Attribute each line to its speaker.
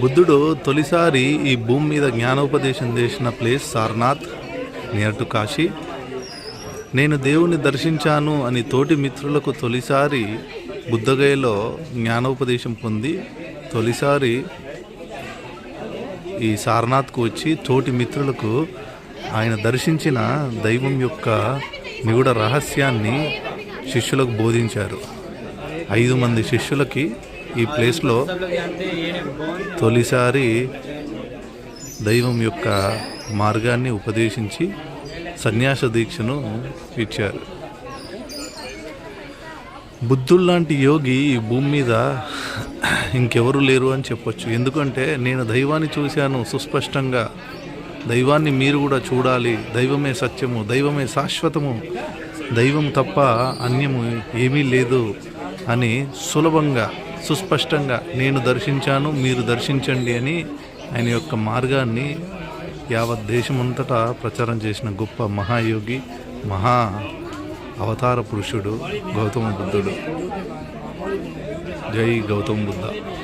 Speaker 1: బుద్ధుడు తొలిసారి ఈ భూమి మీద జ్ఞానోపదేశం చేసిన place Sarnath near to Kashi. నేను దేవుని దర్శించాను అని తోటి మిత్రులకు తొలిసారి బుద్ధగయలో జ్ఞానోపదేశం పొంది తొలిసారి ఈ సారనాథ్కు వచ్చి తోటి మిత్రులకు ఆయన దర్శించిన దైవం యొక్క నిగుడ రహస్యాన్ని శిష్యులకు బోధించారు. ఐదు మంది శిష్యులకి ఈ ప్లేస్లో తొలిసారి దైవం యొక్క మార్గాన్ని ఉపదేశించి సన్యాస దీక్షను ఇచ్చారు. బుద్ధుల్లాంటి యోగి ఈ భూమి మీద ఇంకెవరు లేరు అని చెప్పొచ్చు. ఎందుకంటే నేను దైవాన్ని చూశాను సుస్పష్టంగా. దైవాన్ని మీరు కూడా చూడాలి. దైవమే సత్యము దైవమే శాశ్వతము. దైవం తప్ప అన్యము ఏమీ లేదు అని సులభంగా సుస్పష్టంగా నేను దర్శించాను మీరు దర్శించండి అని ఆయన యొక్క మార్గాన్ని యావత్ దేశమంతటా ప్రచారం చేసిన గొప్ప మహాయోగి మహా అవతార పురుషుడు గౌతమ బుద్ధుడు. జై గౌతమ బుద్ధ.